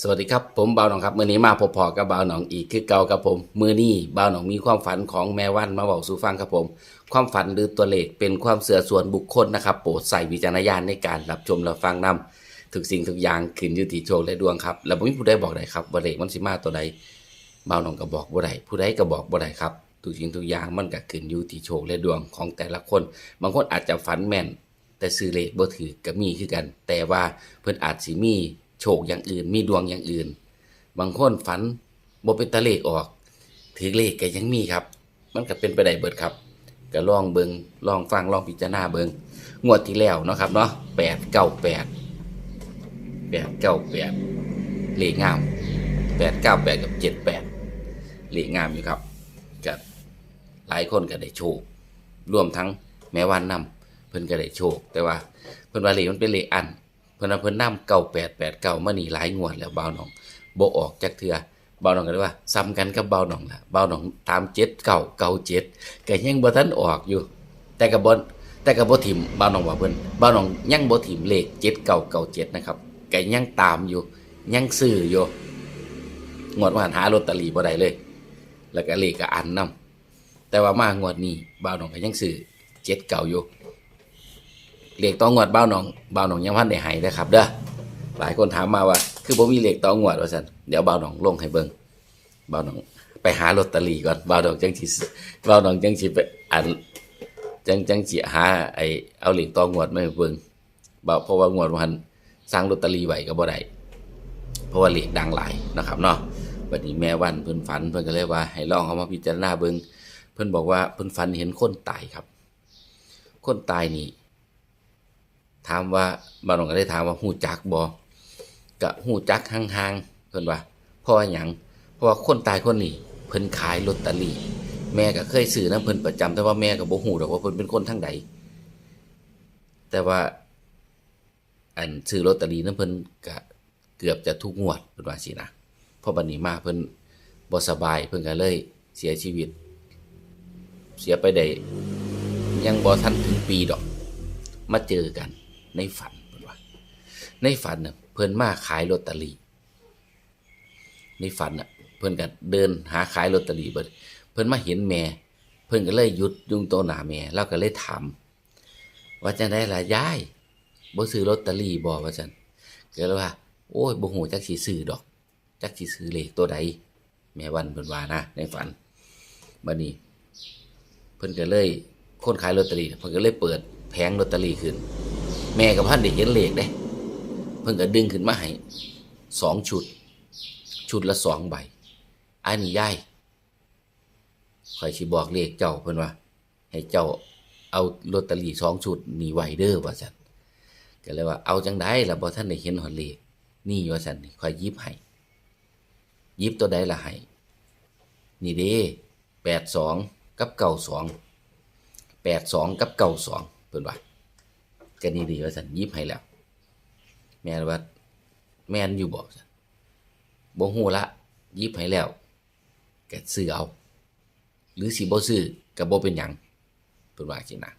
สวัสดีครับผมบ่าวหนองครับมื้อนี้มาพบพอกับบ่าวหนองอีกคือเก่าครับผมมื้อนี้บ่าวหนองมีความฝันของแม่วันมาบอกสู่ฟังครับผม ความฝันหรือตัวเลขเป็นความเสื่อส่วนบุคคลนะครับโปรดใส่วิจารณญาณในการรับชมรับฟังนำทุกสิ่งทุกอย่างขึ้นอยู่ที่โชคและดวงครับแล้วบ่มีผู้ใดบอกได้ครับว่าเลขมันสิมาตัวใดบ่าวหนองก็บอกบ่ได้ผู้ใดก็บอกบ่ได้ครับทุกสิ่งทุกอย่างมันก็ขึ้นอยู่ที่โชคและดวงของแต่ละคน บางคนอาจจะฝันแม่น แต่ซื้อเลขบ่ถือก็มีคือกัน แต่ว่าเพิ่นอาจสิมี โชคอย่างอื่น มีดวงอย่างอื่น บางคนฝันบ่เป็นตะเลขออก ถือเลขก็ยังมีครับ มันก็เป็นไปได้เบิดครับก็ลองเบิงลองฟังลองพิจารณาเบิงงวดที่แล้วเนาะครับเนาะ898 898เก้าแปดเลขงาม898กับ78เลขงามอยู่ครับก็หลายคนก็ได้โชครวมทั้งแม้วันนำเพิ่นก็ได้โชค แต่ว่าเพิ่นว่าเลขมันเป็นเลขอัน พิ่นว่าเพิ่นนำเก้าแปดแปดเก้ามานี่หลายงวดแล้วเบาหนองบ่ออกจักเทื่อเบาหนองก็เลยว่าซ้ำกันกับเบาหนองล่ะเบาหนองตามเจ็ดเก้าเก้าเจ็ดก็ยังบ่ทันออกอยู่ แต่ก็บ่แต่ก็บ่ถิ่มเบาหนองว่าเพิ่นเบาหนองยังบ่ถิ่มเลขเจ็ดเก้าเก้าเจ็ดนะครับก็ยังตามอยู่ ยังซื้ออยู่งวดว่าหาลอตเตอรี่บ่ได้เลย แล้วก็เลขก็อันนํแต่ว่ามางวดนี้เบาหนองก็ยังซื้อเจ็ดเก้าอยู่ เหล็กตองวดเบ้าหนองเบ้าหนองยังพันได้หายนะครับ เด้อหลายคนถามมาว่า คือผมมีเหล็กตองวดว่าซั่นเดี๋ยวเบ้าหนองลงให้เบิ่งเบ้าหนอง ไปหาลอตเตอรี่ก่อนเบ้าหนองจังสิเบ้าหนองจังสิไปอันจังจังสิหาไอเอาเหล็กตองวดมาให้เบิ่งเบ้าเพราะว่างวดวันสร้างลอตเตอรี่ไว้ก็บ่ได้เพราะว่าเหล็กดังหลายนะครับเนาะบัดนี้แม่วันเพิ่นฝันเพิ่นก็เลยว่า ให้ลองเอามาพิจารณาเบิ่งเพิ่นบอกว่าเพิ่นฝันเห็นคนตายครับ คนตายนี่ ถามว่าบางคนก็ได้ถามว่าหูจักบอกะหูจักห่างๆเพิ่นว่าเพราะว่าหยังเพราะว่าคนตายคนนี้เพิ่นขายลอตเตอรี่แม่ก็เคยซื้อนํเพิ่นประจำแต่ว่าแม่ก็บ่ฮู้ดอกว่าเพิ่นเป็นคนทางใดแต่ว่า อันซื้อลอตเตอรี่นํเพิ่นก็เกือบจะทุกงวดเพิ่นว่าสินะเพราะบัดนี้มาเพิ่นบ่สบายเพิ่นก็เลยเสียชีวิต เสียไปได้ยังบ่ทันถึงปีดอก มาเจอกัน ในฝันเพิ่นว่าในฝันน่ะเพิ่นมาขายลอตเตอรี่ในฝันน่ะเพิ่นก็เดินหาขายลอตเตอรี่เบิดเพิ่นมาเห็นแม่ เพิ่นก็เลยหยุดยุงโตหน้าแม่แล้วก็เลยถามว่าจังได๋ล่ะยายบ่ซื้อลอตเตอรี่บ่ว่าซั่นก็เลยว่า โอ้ยบ่ฮู้จักสิซื้อดอก จักสิซื้อเลขตัวใดแม่วันเพิ่นว่านะในฝันบัดนี้ เพิ่นก็เลยคนขายลอตเตอรี่เพิ่นก็เลยเปิดแผงลอตเตอรี่ขึ้น แม่กับพันได้เห็นเหลขเด้เพิ่นก็ดึงขึ้นมาให้สองชุด ชุดละสองใบอันนี้ยายข่อยสิบอกเลขเจ้าเพิ่นว่า ให้เจ้าเอาลอตเตอรี่สองชุดนี่ไวเด้อว่าซั่นก็เลยว่าเอาจังได้ละบ่ทันได้เห็นหอดเลขนี่ว่าซั่นนี่ข่อยยิบให้ยิบตัวใดละให้นี่เด้82กับ92 82กับ92เพิ่นว่า ก็นี่ดีว่าสันยิบให้แล้ว แม่นว่า แม่นอยู่บอกสันบ่ฮู้ละยิบให้แล้วก็ซื้อเอา หรือสิบ่ซื้อก็บ่เป็นหยังเพิ่นว่าจังนะ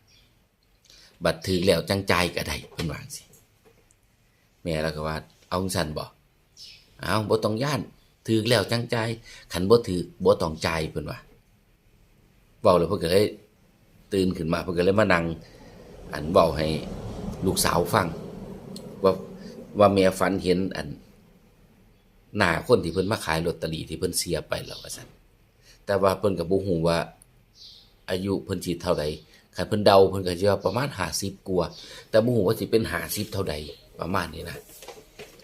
บัดถือแล้วจังใจก็ได้เพิ่นว่าจังซี่แม่แล้วก็ว่าเอาจังซั่นบ่เอาบ่ต้องย่านถือแล้วจังใจ่ายคันบ่ถือบ่ต้องใจเพิ่นว่าเว้าแล้วเพิ่นก็เลยตื่นขึ้นมาเพิ่นก็เลยมานั่งอันเบาให้ ลูกสาวฟัง ว่าว่าแม่ฝันเห็นอัน หน้าคนที่เพิ่นมาขายลอตเตอรี่ที่เพิ่นเสียไปแล้วว่าซั่นแต่ว่าเพิ่นก็บ่ฮู้ว่า อายุเพิ่นสิเท่าใดคันเพิ่นเดาเพิ่นก็สิว่าประมาณ50กว่าแต่บ่ฮู้ว่าสิเป็น50เท่าใดประมาณนี้นะ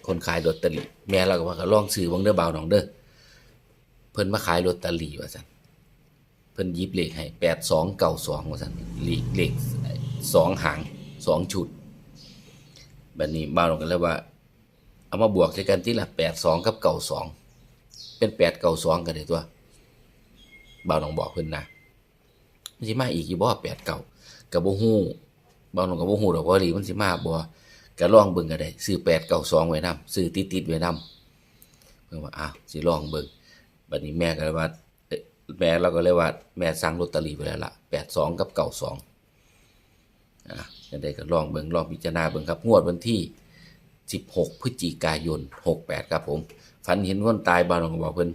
คนขายลอตเตอรี่แม่เราก็ว่าก็ลองซื้อเบิ่งเด้อบ่าวน้องเด้อเพิ่นมาขายลอตเตอรี่ว่าซั่นเพิ่นยิบเลขให้8292ว่าซั่นเลขเลขสองหางสองชุด แบบนี้บ้านลงกันแล้วว่า เอามาบวกใช้กันที่ละแปดสองกับเก่าสองเป็นแปดเก่าสองกันเลยตัวบ้านลงบอกเพิ่นนะมันสิมาอีกกี่บ่แปดเก่ากับบ่ฮู้บ้านลงกับบ่ฮู้ดอกว่าหลีมันสิมาบ่ก็ลองเบิ่งก็ได้ซื้อแปดเก่าสองไว้นํซื้อติดติดไว้นํเพิ่นว่าอ้าวสิลองเบิ่งบัดนี้แม่ก็เลยว่าแม่เราก็เลยว่าแม่สั่งลอตเตอรี่ไว้แล้วล่ะแปดสองกับเก่าสองอะ จะได้ก็ลองเบิ่งลองพิจารณาเบิ่งครับงวดวันที่ 16 พฤศจิกายน 68 ครับผมฝันเห็นคนตายบาวหนองบอกเพิ่น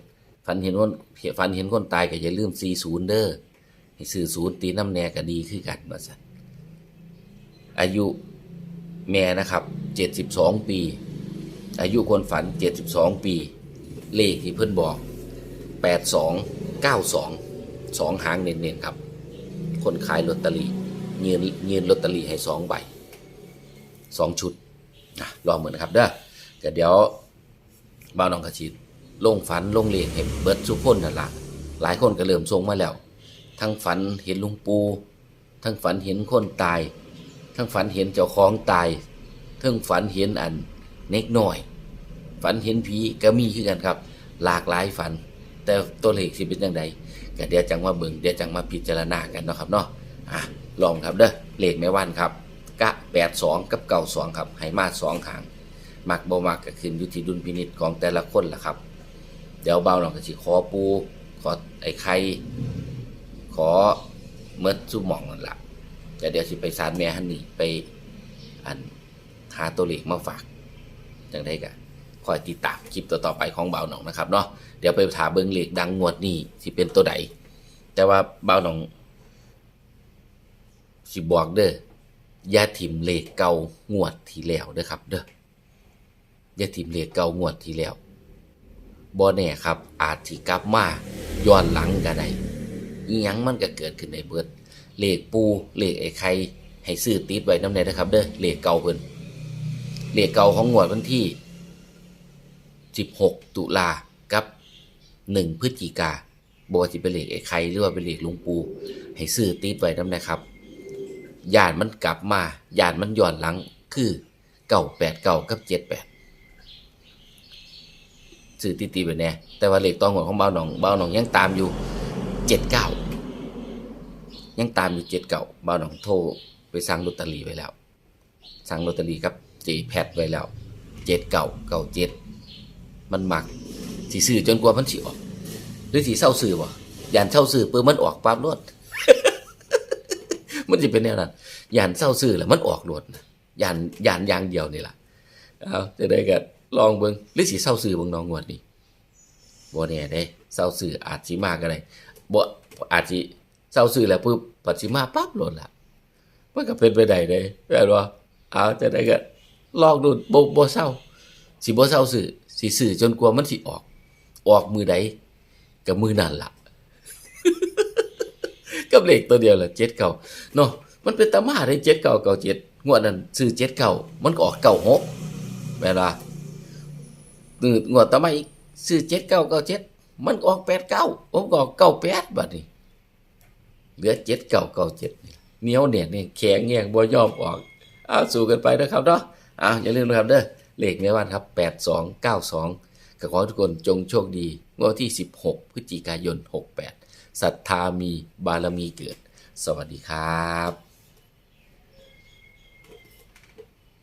ฝันเห็นคนฝันเห็นคนตายก็อย่าลืม40เด้อให้ซื้อศูนย์ตีน้ำแน่ก็ดีคือกันว่าซั่นอายุแม่นะครับ 72 ปี อายุคนฝัน 72 ปี เลขที่เพิ่นบอก 82 92สองหางเน้นๆครับ คนขายลอตเตอรี่ ยืนยืนลอตเตอรี่ให้สองใบสองชุดนะรอเหมือนนะครับเด้อก็เดี๋ยวบ่าวน้องกระชิดลงฝันลงเลขให้เบิร์ดทุกคนนั่นละหลายคนก็เริ่มส่งมาแล้ว ทั้งฝันเห็นลุงปู ทั้งฝันเห็นคนตาย ทั้งฝันเห็นเจ้าของตาย ทั้งฝันเห็นอันเน็กหน่อย ฝันเห็นผีก็มีคือกันครับ หลากหลายฝัน แต่ตัวเลขสิเป็นยังไงก็เดี๋ยวจังมาเบิ่งเดี๋ยวจังมาพิจารณากันเนาะครับเนาะอะ ลองครับเด้อเลขแม่วันครับกะ82กับ92ครับให้มา2หางมักบ่มักก็ขึ้นอยู่ที่ดุลพินิจของแต่ละคนล่ะครับ เดี๋ยวเบาหน่อยก็สิขอปู ขอไอ้ไข่ขอเมิดซุ่มหมองนั่นละแต่เดี๋ยวสิไปศาลแม่ฮันนี่ไปอันหาตัวเลขมาฝากจังได้กันคอยติดตามคลิปต่อๆไปของเบาหนองนะครับเนาะเดี๋ยวไปถามเบิ่งเลขดังงวดนี้สิเป็นตัวใดแต่ว่าเบาหนอง สิบอกเด้อย่าถิ่มเลขเก่างวดที่แล้วเด้อครับ เด้อย่าถิ่มเลขเก่างวดที่แล้วบ่แน่ครับ อาจสิกลับมาย้อนหลังก็ได้อีหยังมันก็เกิดขึ้นในเบิดเลขปูเลขไอ้ไข่ให้ซื้อติดไว้น้ำแน่นะครับ เด้อเลขเก่าเพิ่นเลขเก่าของงวดวันที่ 16 ตุลากับ 1 พฤศจิกาบ่ว่าสิเป็นเลขไอ้ไข่หรือว่าเป็นเลขลุงปูให้ซื้อติดไว้น้ำนะครับ ย่านมันกลับมาย่านมันย้อนหลังคือเก่าแปดเก่ากับเจ็ดแปดซื้อตีตีไปแน่แต่ว่าเลขต้องหัวของเบาหนองเบาหนองยังตามอยู่เจ็ดเก้ายังตามอยู่เจ็ดเก่าเบาหนองโทรไปสั่งลอตเตอรี่ไว้แล้ว สั่งลอตเตอรี่กับเจแพดไว้แล้วเจ็ดเก่าเก่าเจ็ดมันหมักสีซื้อจนกว่ามันสิออก หรือสีเศร้าซื้อวะยานเศร้าซื้อเปิดมันออกปั๊บรวด มันจะเป็นแนวนั้นยานเศร้าซื้อแหละมันออกรวดยานยานยางเดียวนี่แหละเอาจะได้กันลองเบิ่งหรือสีเศร้าซื้อเบิ่งน้องงวดนี่บ่แน่ยเด้เศร้าซื้ออาจสิมาก็ได้บ่อาจสิเศร้าซื้อแล้วปุ๊บปัจสิมาปั๊บโลดละมันก็เป็นไปได้เด้แม่นบ่เอาจะได้กันลองดูบ่บ่เศร้าสิบ่เศร้าซื้อสิซื้อจนกว่ามันสิออก ออกมือใดก็มือนั่นล่ะ กับเลขตัวเดียวแหละเจ็ดเก่าเนาะมันเป็นตามาได้เจ็ดเก่าเก่าเจ็ดงวดนั้นซื้อเจ็ดเก่ามันก็ออกเก่าหกแม่นล่ะตื่นงวดต่อมาอีกซื้อเจ็ดเก้าเก้าเจ็ดมันก็ออกแปดเก้าผมก็ออกเก้าแปดบัดนี้เหลือเจ็ดเก้าเก้าเจ็ดเหนียวเนี่ยนี่แข็งแงงบ่ยอมออกอ้าวสู้กันไปนะครับเนาะอ้าวอย่าลืมนะครับเด้อเลขแม่วันครับแปดสองเก้าสองก็ขอทุกคนจงโชคดีงวดที่สิบหกพฤศจิกายนหกแปด ศรัทธามีบารมีเกิด สวัสดีครับ